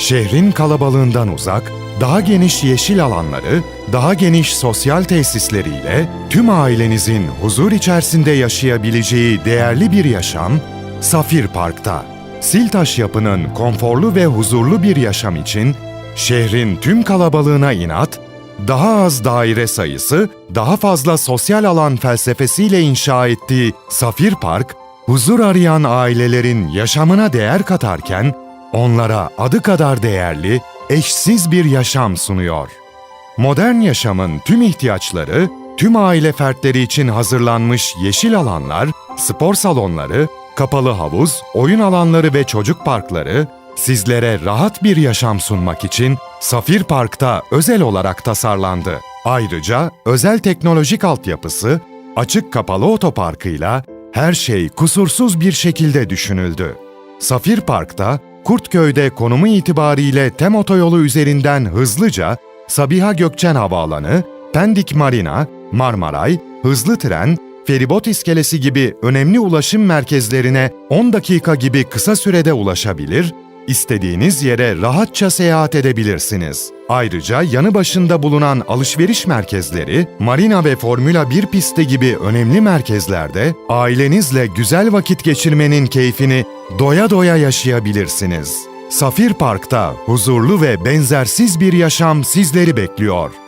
Şehrin kalabalığından uzak, daha geniş yeşil alanları, daha geniş sosyal tesisleriyle tüm ailenizin huzur içerisinde yaşayabileceği değerli bir yaşam Safir Park'ta. Siltaş yapının konforlu ve huzurlu bir yaşam için şehrin tüm kalabalığına inat, daha az daire sayısı, daha fazla sosyal alan felsefesiyle inşa ettiği Safir Park, huzur arayan ailelerin yaşamına değer katarken, onlara adı kadar değerli, eşsiz bir yaşam sunuyor. Modern yaşamın tüm ihtiyaçları, tüm aile fertleri için hazırlanmış yeşil alanlar, spor salonları, kapalı havuz, oyun alanları ve çocuk parkları, sizlere rahat bir yaşam sunmak için Safir Park'ta özel olarak tasarlandı. Ayrıca özel teknolojik altyapısı, açık kapalı otoparkıyla her şey kusursuz bir şekilde düşünüldü. Safir Park'ta Kurtköy'de konumu itibariyle TEM otoyolu üzerinden hızlıca Sabiha Gökçen Havaalanı, Pendik Marina, Marmaray, hızlı tren, feribot iskelesi gibi önemli ulaşım merkezlerine 10 dakika gibi kısa sürede ulaşabilir, istediğiniz yere rahatça seyahat edebilirsiniz. Ayrıca yanı başında bulunan alışveriş merkezleri, marina ve Formula 1 pisti gibi önemli merkezlerde ailenizle güzel vakit geçirmenin keyfini doya doya yaşayabilirsiniz. Safir Park'ta huzurlu ve benzersiz bir yaşam sizleri bekliyor.